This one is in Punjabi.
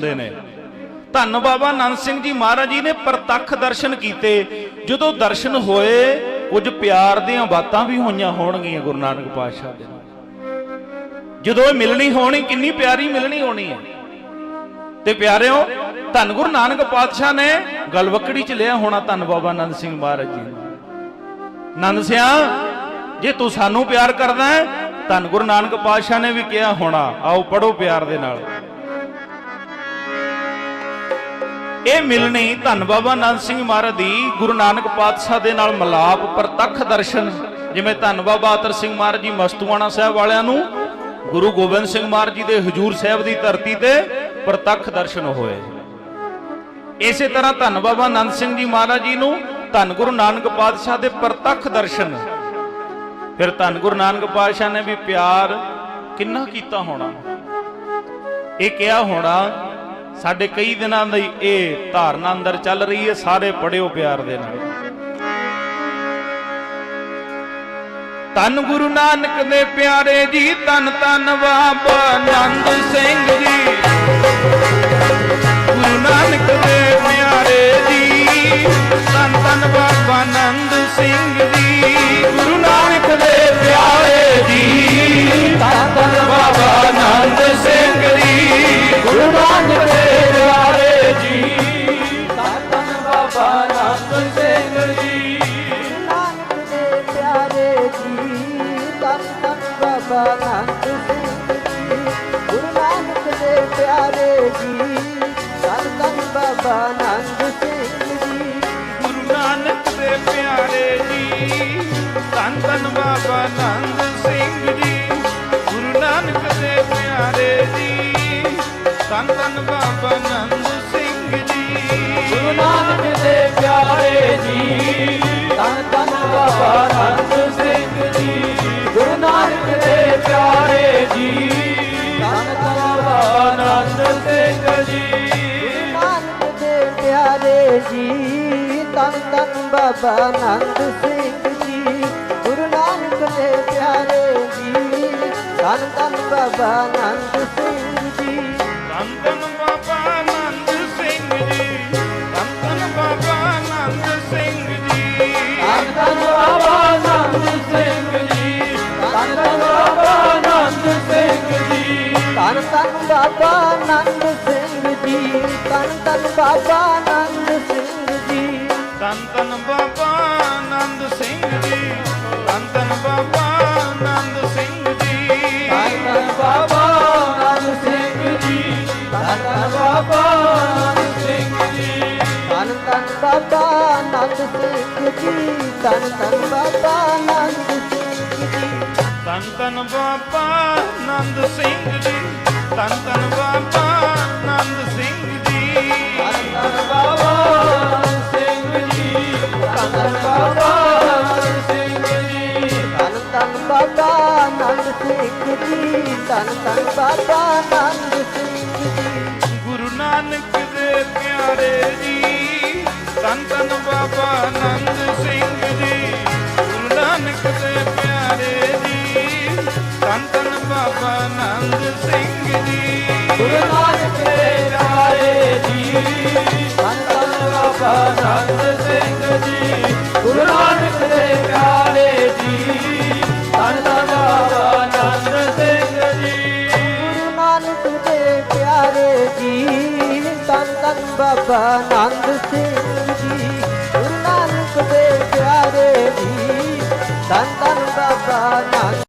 ਹੁੰਦੇ ਨੇ। ਧੰਨ ਬਾਬਾ ਨੰਦ ਸਿੰਘ ਜੀ ਮਹਾਰਾਜ ਜੀ ਨੇ ਪ੍ਰਤੱਖ ਦਰਸ਼ਨ ਕੀਤੇ। ਜਦੋਂ ਦਰਸ਼ਨ ਹੋਏ, ਕੁਝ ਪਿਆਰ ਦੀਆਂ ਬਾਤਾਂ ਵੀ ਹੋਈਆਂ ਹੋਣਗੀਆਂ ਗੁਰੂ ਨਾਨਕ ਪਾਤਸ਼ਾਹ ਦੇ ਜਦੋਂ ਇਹ ਮਿਲਣੀ ਹੋਣੀ, ਕਿੰਨੀ ਪਿਆਰੀ ਮਿਲਣੀ ਹੋਣੀ ਹੈ। ਤੇ ਪਿਆਰਿਓ, ਧੰਨ ਗੁਰੂ ਨਾਨਕ ਪਾਤਸ਼ਾਹ ਨੇ ਗਲਵਕੜੀ ਚ ਲਿਆ ਹੋਣਾ ਧੰਨ ਬਾਬਾ ਆਨੰਦ ਸਿੰਘ ਮਹਾਰਾਜ ਜੀ ਨੰਦ ਸਿਆ, ਜੇ ਤੂੰ ਸਾਨੂੰ ਪਿਆਰ ਕਰਦਾ ਹੈ, ਧੰਨ ਗੁਰੂ ਨਾਨਕ ਪਾਤਸ਼ਾਹ ਨੇ ਵੀ ਕਿਹਾ ਹੋਣਾ, ਆਓ ਪੜੋ ਪਿਆਰ ਦੇ ਨਾਲ। ਇਹ ਮਿਲਣੀ ਧੰਨ ਬਾਬਾ ਆਨੰਦ ਸਿੰਘ ਮਹਾਰਾਜ ਦੀ ਗੁਰੂ ਨਾਨਕ ਪਾਤਸ਼ਾਹ ਦੇ ਨਾਲ ਮਿਲਾਪ ਪ੍ਰਤੱਖ ਦਰਸ਼ਨ। ਜਿਵੇਂ ਧੰਨ ਬਾਬਾ ਅਤਰ ਸਿੰਘ ਮਹਾਰਾਜ ਜੀ ਮਸਤੂਆਣਾ ਸਾਹਿਬ ਵਾਲਿਆਂ ਨੂੰ, ਗੁਰੂ ਗੋਬਿੰਦ ਸਿੰਘ ਮਹਾਰਾਜ ਜੀ ਦੇ ਹਜੂਰ ਸਾਹਿਬ ਦੀ ਧਰਤੀ ਤੇ ਪ੍ਰਤੱਖ ਦਰਸ਼ਨ ਹੋਏ। ਇਸੇ ਤਰ੍ਹਾਂ ਧੰਨ ਬਾਬਾ ਆਨੰਦ ਸਿੰਘ ਜੀ ਮਹਾਰਾਜ ਜੀ ਨੂੰ ਧੰਨ ਗੁਰੂ ਨਾਨਕ ਪਾਤਸ਼ਾਹ ਦੇ ਪ੍ਰਤੱਖ ਦਰਸ਼ਨ। ਫਿਰ ਧੰਨ ਗੁਰੂ ਨਾਨਕ ਪਾਤਸ਼ਾਹ ਨੇ ਵੀ ਪਿਆਰ ਕਿੰਨਾ ਕੀਤਾ ਹੋਣਾ? ਇਹ ਕਿਹਾ ਹੋਣਾ ਸਾਡੇ ਕਈ ਦਿਨਾਂ ਦੀ ਇਹ ਧਾਰਨਾ ਅੰਦਰ ਚੱਲ ਰਹੀ ਹੈ, ਸਾਰੇ ਪੜਿਓ ਪਿਆਰ ਦੇ ਨਾਲ। ਤਨ ਗੁਰੂ ਨਾਨਕ ਦੇ ਪਿਆਰੇ ਜੀ ਤਨ ਤਨ ਬਾਬਾ ਆਨੰਦ ਸਿੰਘ ਜੀ। ਗੁਰੂ ਨਾਨਕ ਦੇ ਤਨ ਜੀ ਨਾਨਕ ਦੇ ਪਿਆਰੇ ਜੀ ਤਨ ਤਨ ਬਾਬਾ ਸਿੰਘ ਜੀ। ਗੁਰੂ ਨਾਨਕ ਦੇ ਪਿਆਰੇ ਜੀ ਤਨ ਤਨ ਬਾਬਾ ਨੰਦ ਸਿੰਘ ਜੀ। ਗੁਰੂ ਨਾਨਕ ਦੇ ਪਿਆਰੇ ਜੀ ਧੰਨ ਬਾਬਾ ਆਨੰਦ ਸਿੰਘ ਜੀ। ਗੁਰੂ ਨਾਨਕ ਦੇ ਪਿਆਰੇ ਜੀ ਧੰਨ ਬਾਬਾ ਜੀ ਗੁਰੂ ਨਾਨਕ ਦੇ ਪਿਆਰੇ ਜੀ। ਤਨ ਤਨ ਬਾਬਾ ਨੰਦ ਸਿੰਘ ਜੀ। ਗੁਰੂ ਨਾਨਕ ਦੇ ਪਿਆਰੇ ਜੀ। ਤਨ ਤਨ ਬਾਬਾ ਨੰਦ ਸਿੰਘ ਜੀ। ਗੁਰੂ ਨਾਨਕ ਦੇ ਪਿਆਰੇ ਜੀ। ਤਨ ਤਨ ਬਾਬਾ ਨੰਦ ਸਿੰਘ ਜੀ। ਗੁਰੂ ਨਾਨਕ ਦੇ ਪਿਆਰੇ ਜੀ। ਤਨ ਤਨ ਬਾਬਾ ਨੰਦ ਬਾਬਾ ਨੰਦ ਸਿੰਘ ਜੀ ਤਨ ਤਨ ਬਾਬਾ ਨੰਦ ਸਿੰਘ ਜੀ। ਧੰਨ ਧੰਨ ਬਾਬਾ ਆਨੰਦ ਸਿੰਘ ਜੀ ਧੰਨ ਧੰਨ ਬਾਬਾ ਆਨੰਦ ਸਿੰਘ ਜੀ। ਤਨ ਤਨ ਬਾਬਾ ਨੰਦ ਸਿੰਘ ਜੀ ਤਨ ਤਨ ਬਾਬਾ ਨੰਦ ਸਿੰਘ ਜੀ। ਤਨ ਤਨ ਬਾਬਾ ਨੰਦ ਸਿੰਘ ਜੀ ਤਨ ਤਨ ਬਾਬਾ ਨੰਦ ਸਿੰਘ ਜੀ। ਧੰਨ ਧੰਨ ਬਾਬਾ ਆਨੰਦ ਸਿੰਘ ਜੀ। ਧੰਨ ਧੰਨ ਬਾਬਾ ਆਨੰਦ ਸਿੰਘ ਜੀ। ਧੰਨ ਧੰਨ ਬਾਬਾ ਨੰਦ ਸਿੰਘ ਜੀ ਧੰਨ ਧੰਨ ਬਾਬਾ ਨੰਦ ਸਿੰਘ ਜੀ। ਧੰਨ ਧੰਨ ਬਾਬਾ ਨੰਦ ਸਿੰਘ ਜੀ ਧੰਨ ਧੰਨ ਬਾਬਾ ਨੰਦ ਸਿੰਘ ਜੀ। ਗੁਰੂ ਨਾਨਕ ਦੇ ਪਿਆਰੇ ਜੀ ਧੰਨ ਧੰਨ ਬਾਬਾ ਆਨੰਦ ਧੰਨ ਆਨੰਦ ਸਿੰਘ ਜੀ। ਗੁਰੂ ਨਾਨਕ ਦੇ ਪਿਆਰੇ ਜੀ। ਧੰਨ ਧੰਨ ਬਾਬਾ ਨੰਦ ਸਿੰਘ ਜੀ। ਗੁਰੂ ਨਾਨਕ ਦੇ ਪਿਆਰੇ ਜੀ। ਧੰਨ ਧੰਨ ਬਾਬਾ ਨੰਦ ਸਿੰਘ ਜੀ। ਗੁਰੂ ਨਾਨਕ ਦੇ ਪਿਆਰੇ ਜੀ। ਧੰਨ ਧੰਨ ਬਾਬਾ ਨੰਦ ਸਿੰਘ ਜੀ। ਗੁਰੂ ਨਾਨਕ ਦੇ ਪਿਆਰੇ ਜੀ। ਧੰਨ ਧੰਨ ਬਾਬਾ ਨੰਦ